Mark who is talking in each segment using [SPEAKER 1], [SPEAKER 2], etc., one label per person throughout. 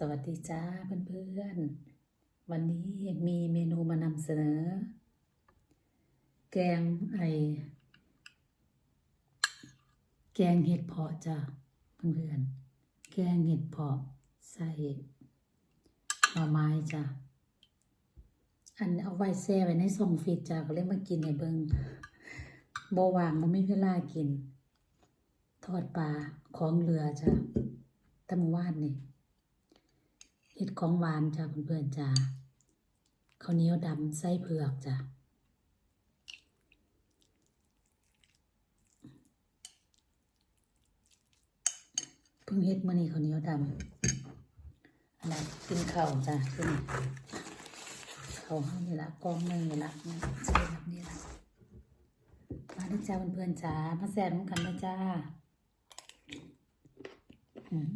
[SPEAKER 1] สวัสดีจ้าเพื่อนๆ วันนี้มีเมนูมานำเสนอ แกงไอ แกงเห็ดเพาะจ้าเพื่อนๆ แกงเห็ดเพาะใส่หน่อไม้จ้าอันเอาไว้แช่ไว้ในซองฟรีดจ้าก็เลยมากินในเบิงบ่วางบ่มีเวลากิน ทอดปลาของเรือจ้าตะมวานนี่ เห็ดของหวานจ้าเพื่อนๆจ้าข้าวเหนียวดำไส้เผือกจ้าเพิ่งเฮ็ดมื้อนี้ข้าวเหนียวดำอันนั้นกินข้าวจ้ากินข้าวเฮานี่ละกองหนึงนี่ละนี่ใช่แบบนี้ละมาด้อจ้าเพื่อนๆจ้ามาแซ่บกันเด้อจ้าอืม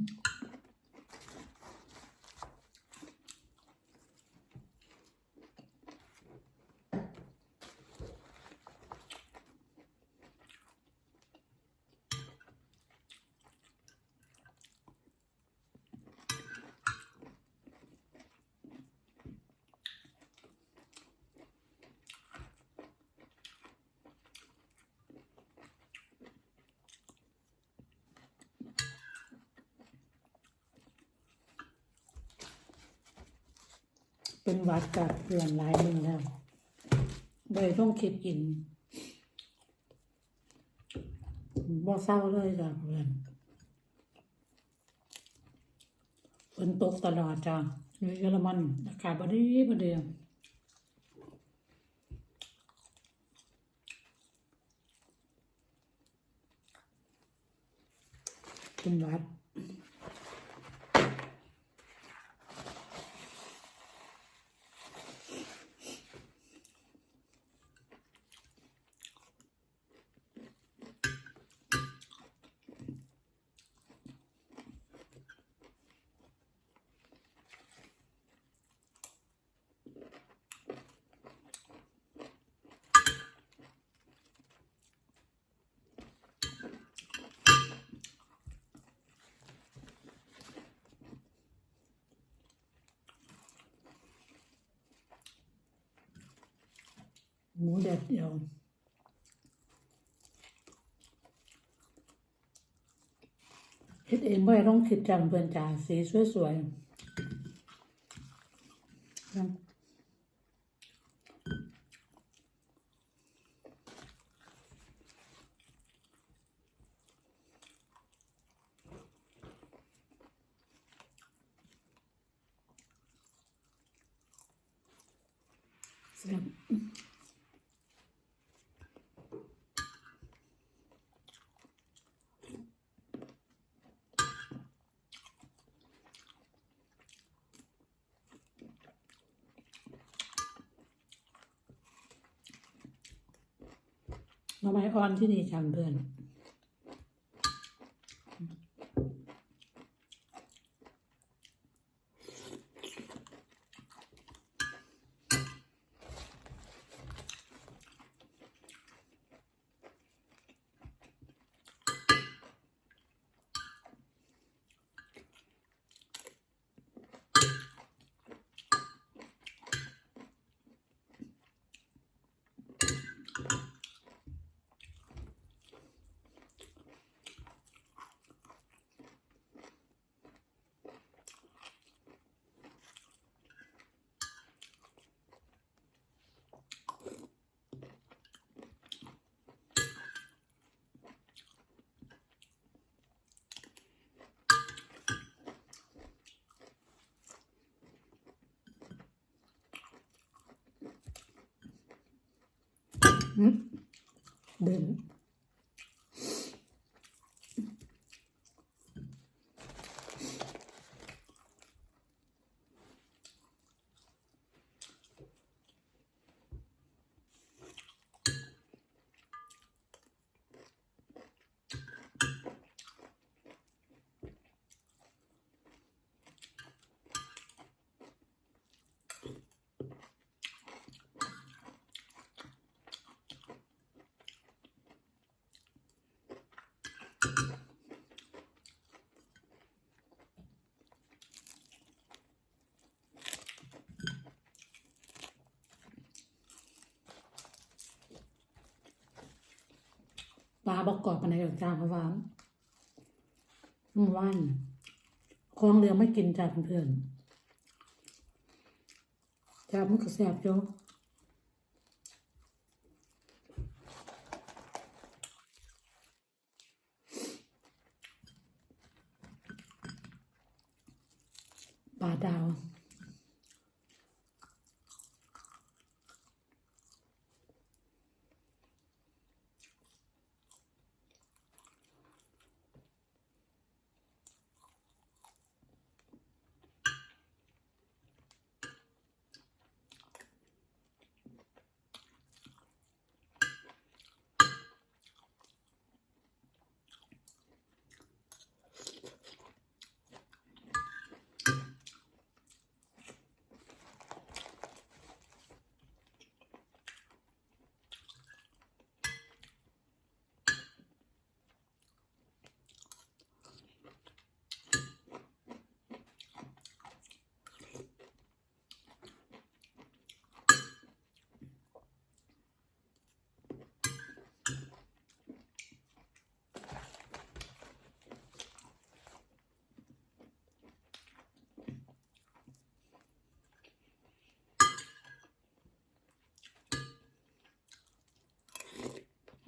[SPEAKER 1] เป็นวัดกับเพื่อนหลายมือแล้วเบยต้องคลิปกินบ่เศร้าเลยจ้ะเพื่อนฝนตกตลอดจ้ะอยู่เยอรมันอากาศบดีบ่เดียวเป็นวัด หมูแดดเดียวเฮ็ดเองไม่ต้องคิดจังเพื่อนจ่าสีสวยๆยัง แซ่บหน่อไม้อ่อนที่นี่จำเพื่อน อืม ปลาบอกกอดปานใดดอกจ้าเพราะว่าเมื่อวานของเรือไม่กินจ้าเพื่อนๆจ้ามันก็แสบจ้ะปลาดาว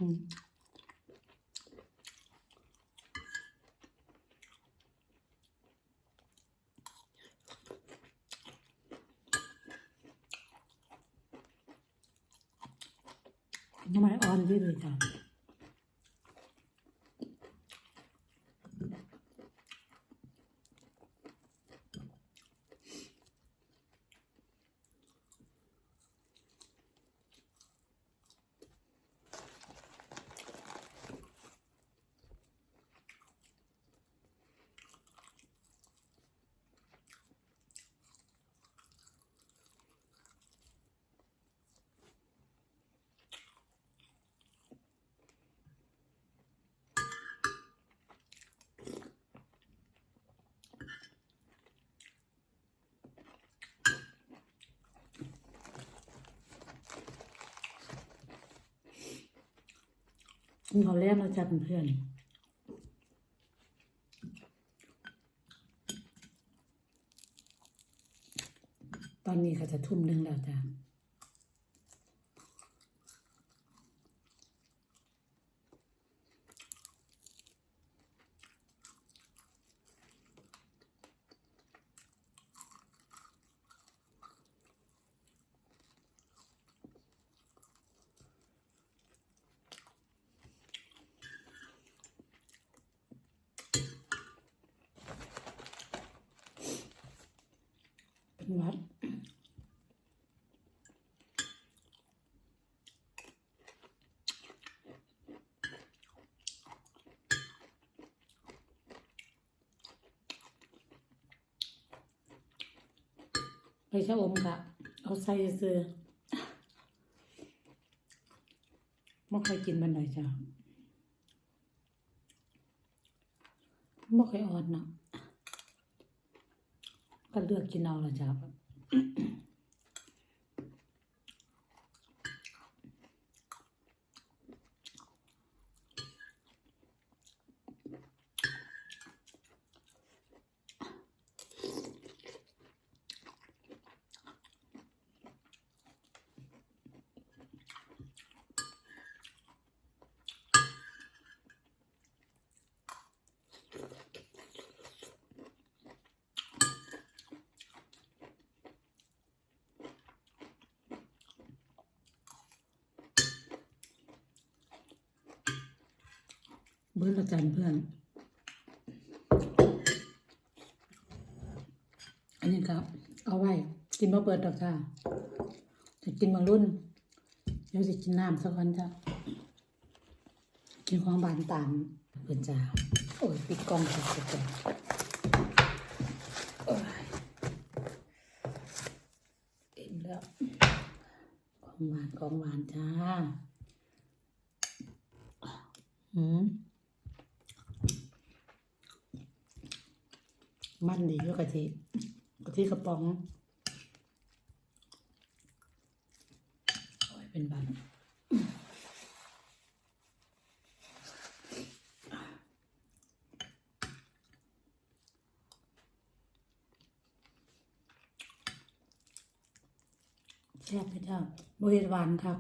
[SPEAKER 1] อืมทำไมอ่อ กินข้าวแรกแล้วจ้ะเพื่อนตอนนี้ก็จะทุ่มหนึ่งแล้วจ้ะ เป็นหวัด ไปชะอมค่ะเอาใส่เสื้อไม่เคยกินมันเลยจ้ะไม่เคยอ่อนเนาะก็เลือกกินเอาละจ้ะ บิร์ละกันเพื่อน อันนี้ครับ เอาไว้ กินมาเปิดดอกจ้าจะกินมารุ่นเดี๋ยวสิกินน้ำสักวันจ้ะกินของบานตามเพื่อนจ้าโอ้ยปิดกล้องค่ะจ้ะโอ้ยเต็มแล้ว ของหวานของหวานจ้าอืม มันดีด้วยกะทิกะทิกระป๋องโอ้ยเป็นบันแซ่บพี่เจ้าบริวานครับ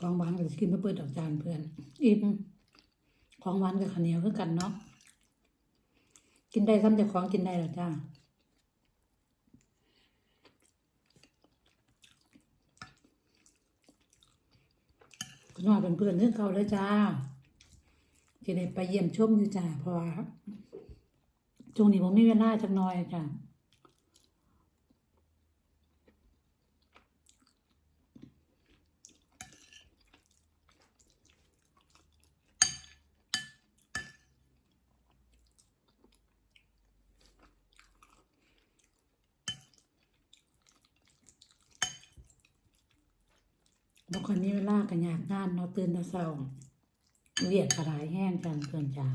[SPEAKER 1] ของหวานก็จะกินมาเปิดดอกจานเพื่อนอิ่มของหวานกับข้าวเหนียวคือกันเนาะกินได้ซ้ำจากของกินได้หรอจ้าก็นอนเป็นเพื่อนเรื่องเขาเลยจ้าที่ได้ไปเยี่ยมชมอยู่จ้าเพราะว่าช่วงนี้ผมมีเวลาจักหน้อยจ้า บางคนมีเวลากันยากงานเนาะตื่นต่เช้าเวียดกระไรแห้งจังเพื่อนจ้า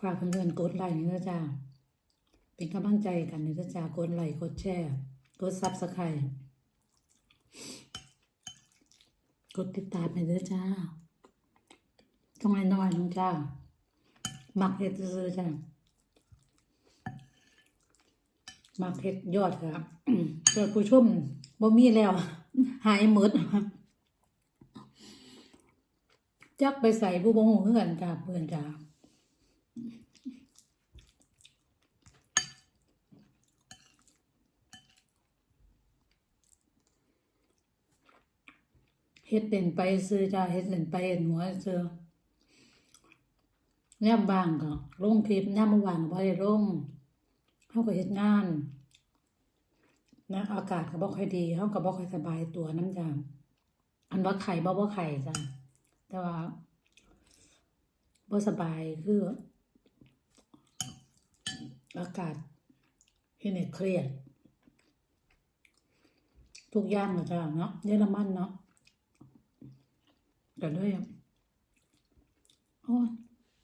[SPEAKER 1] ฝากเพื่อนๆกดไลค์นี่นะจ้าเป็นกำลังใจกันนี่นะจ้ากดไลค์กดแชร์ กดซับสไครต์กดติดตามไปด้อจ้าต้องให้น้อยนึงจ้าหมักเฮ็ดซื้อจ้าหมักเฮ็ดยอดครับยอดผู้ชมบ่มีแล้ว หายหมดจักไปใส่ผู้บ่ฮู้คือกันจ้าเพื่อนจ้า เฮ็ดเป็นไปซื้อจ้าเฮ็ดเป็นไปเห็นหัวซื้อย่ำบางก็ลงคลิปย่ำเมื่อวานก็บ่ได้ลงเฮาก็เฮ็ดงานนะอากาศก็บ่ค่อยดีเฮาก็บ่ค่อยสบายตัวน้ำจ้าอันว่าไข่บ่บ่ไข่จ้าแต่ว่าบ่สบายคืออากาศเฮ็ดให้เครียดทุกอย่างเลยจ้าเนาะเยอรมันเนาะ กันด้วยโอ้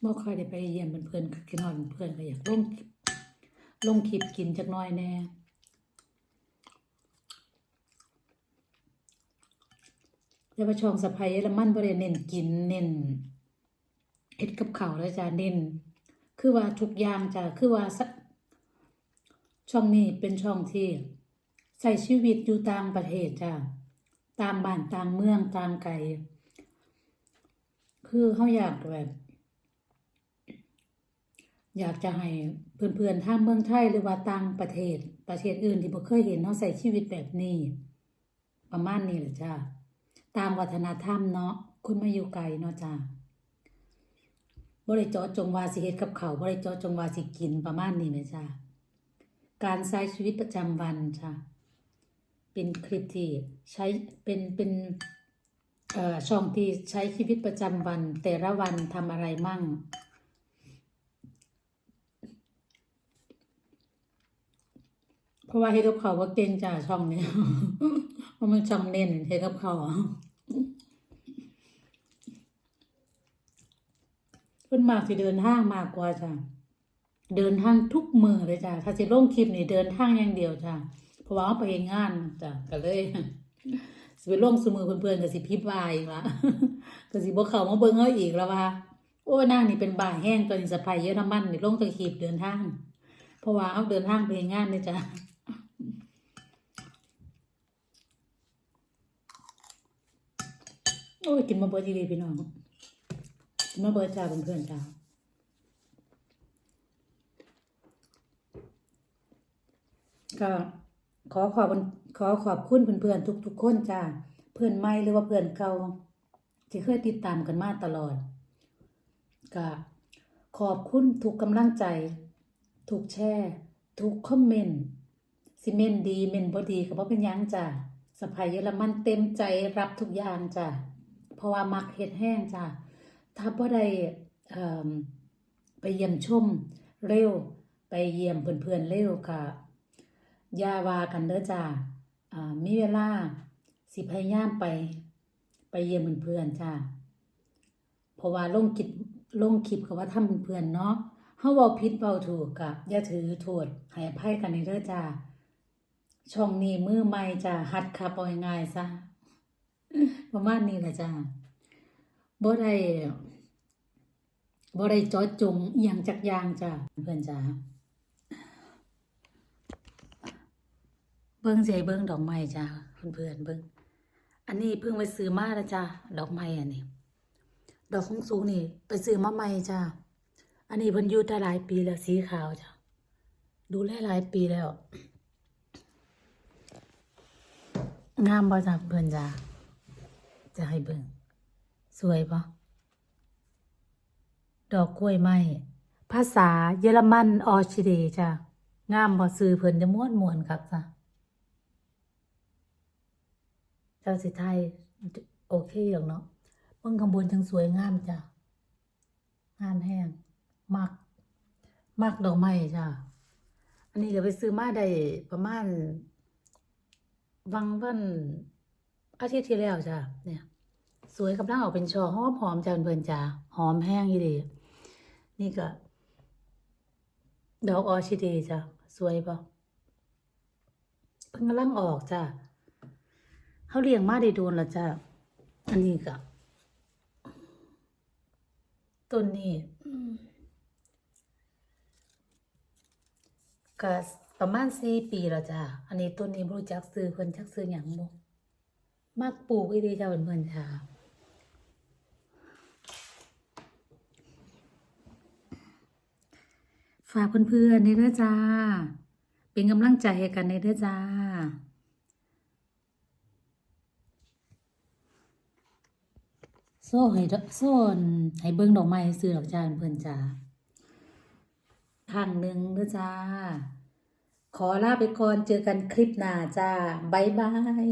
[SPEAKER 1] บ่ค่อยได้ไปเยี่ยมเพื่อนๆกินนอนเพื่อนก็อยากลงลงคลิปกินจักหน้อยแน่แต่ว่าชองสะพายเยอรมันบ่ได้เน้นกินเน้นเฮ็ดกับเขาแล้วจ้ะเน้นคือว่าทุกอย่างจ้ะคือว่าช่องนี้เป็นช่องที่ใช้ชีวิตอยู่ต่างประเทศจ้ะตามบ้านต่างเมืองต่างไกล คือเขาอยากแบบ อยากจะให้เพื่อนๆทางเมืองไทยหรือว่าต่างประเทศประเทศอื่นที่บ่เคยเห็นเขาใส่ชีวิตแบบนี้ ประมาณนี้แหละจ้าตามวัฒนธรรมเนาะคุณมาอยู่ไกลเนาะจ้าบ่ได้เจาะจงวาสิเฮ็ดกับเขาบ่ได้เจาะจงวาสิกินประมาณนี้แหมจ้าการใช้ชีวิตประจำวันจ้าเป็นคลิปที่ใช้เป็นเป็นเอ่อ ช่องที่ใช้ชีวิตประจำวัน แต่ละวันทำอะไรมั่ง เพราะว่าเฮดกับเขาว่าเก่งจ้าช่องนี้เพราะมันช่องเน้นเฮดกับเขาวอะเพิ่นมากสิเดินทางมากกว่าจ้าเดินทางทุกมือเลยจ้าถ้าสิลงคลิปนี่เดินทางอย่างเดียวจ้าเพราะว่าเอาไปเฮ็ดงานจ้าก็เลย สิไปลงสมือเพื่อนๆก็สิพิบวายอีกละก็สิบ่เขามาเบิ่งเฮาอีกแล้วว่า โอ้นางนี่เป็นบ่าแห้งตัวนี้สะพายเยอรมันนี่ลงตะขีบเดินทาง เพราะว่าเอาเดินทางไปเฮ็ดงานนี่จ้ะโอ้ยกินมาเบิดดีๆพี่น้องกินมาเบิดจ้าเพื่อนๆจ้าก็ขอขอบคุณ ขอขอบคุณเพื่อนๆทุกๆคนจ้าเพื่อนใหม่หรือว่าเพื่อนเก่าที่เคยติดตามกันมาตลอดก็ขอบคุณทุกกำลังใจ ทุกแชร์ทุกคอมเมนต์สิเมนดีเมนบ่ดีก็บ่เป็นยังจ้ะสะพายเยอรมันเต็มใจรับทุกอย่างจ้ะเพราะว่ามักเฮ็ดแห้งจ้ะถ้าบ่ได้เอ่อไปเยี่ยมชมเร็ว ไปเยี่ยมเพื่อนๆเร็วก็อย่าวากันเด้อจ้า มีเวลาสิพยายามไปไปเยี่ยมเพื่อนๆจ้ะเพราะว่าลงคลิปลงคลิปก็ว่าทำเพื่อนเนาะเฮาเว้าผิดเว้าถูกก็อย่าถือโทษให้อภัยกันในเด้อจ้าช่องนี้มือใหม่จ้าหัดขับเอาง่ายซะประมาณนี้แหละจ้าบ่ได้บ่ได้จอดจงอีหยังจักอย่างจ้าเพื่อนจ้า เบิ่งให้เบิ่งดอกไม้จ้าเพื่อนๆเบิ่งอันนี้เพิ่งไปซื้อมาแล้วจ้าดอกไม้อันนี้ ดอกของสูงนี่ ไปซื้อมาใหม่จ้าอันนี้เพิ่นอยู่ได้หลายปีแล้วสีขาวจ้ะดูแลหลายปีแล้ว งามบ่จ้ะเพิ่นจ้าจะให้เบิ่งสวยบ่ดอกกล้วยไม้ภาษาเยอรมันออชิเดจ้ะงามบ่ซื้อเพิ่นจะม่วนมวนๆคักจ้ะ เจ้าสิไทยโอเคหรอกเนาะเบิ่งข้างบนจังสวยงามจ้ะงามแห้งมักมักดอกไม้จ้ะอันนี้ก็ไปซื้อมาได้ประมาณวังวันอาทิตย์ที่แล้วจ้ะเนี่ย สวยกำลังออกเป็นช่อหอมหอมๆจ้ะเพื่อนๆจ้ะหอมแห้งอีดีนี่ก็ ดอกออชิเดย์จ้ะสวยปะเพิ่งกำลังออกจ้ะ เขาเลี้ยงมาได้โดนแล้วจ้ะอันนี้ก็ต้นนี้ก็ประมาณสี่ปีแล้วจ้ะอันนี้ต้นนี้บรู้จักซื้อเพิ่นจักซื้อหยังบ่มักปลูกอีดีจ้าเพิ่อนๆจ้ะฝากเพื่อนๆในเด้อจ้า เป็นกำลังใจให้กันในเด้อจ้า โซ่ให้โซ่นให้เบิ้งดอกไม้ซื้อดอกจ้าเพื่อนจ้าทางหนึ่งเด้อจ้า ขอลาไปก่อนเจอกันคลิปหน้าจ้า บ๊ายบาย